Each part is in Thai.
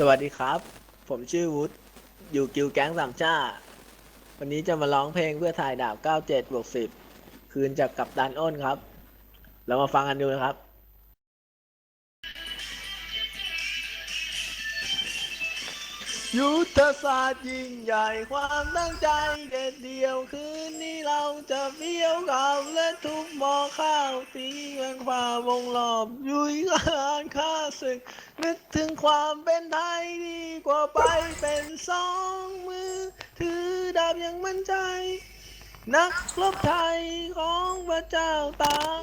สวัสดีครับ ผมชื่อวุฒิอยู่กิวแก๊งสามชาวันนี้จะมาร้องเพลงเพื่อถ่ายดาบ 97บวก10 คืนจากกับดันอ้นครับ เรามาฟังกันดูนะครับ ยุทธศาสตร์ยิ่งใหญ่ความตั้งใจเด็ดเดียวคืนนี้เราจะเบี้ยวกับและทุบหมอข้าวตีแมงฝ่าวงรอบยุยกานข้าศึก นึกถึงความเป็นไทยดีกว่าไปเป็นสองมือ ถือดาบอย่างมั่นใจ นักรบไทยของพระเจ้าตาก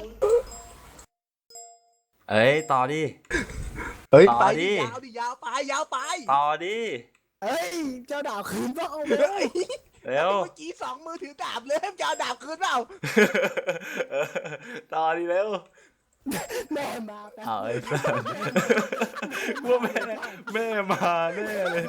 เอ้ย ต่อดิ เฮ้ยต่อไปดิดิ ยาวดิยาวไปยาวไป ต่อดิ เฮ้ย เจ้าดาบคืนเปล่าเลย เร็ว เมื่อกี้สองมือถือดาบเลยเจ้าดาบคืนเปล่าเออต่อดิเร็วแม่มาแป๊บเอาไอ้สัสว่าแม่แม่มาแน่เลย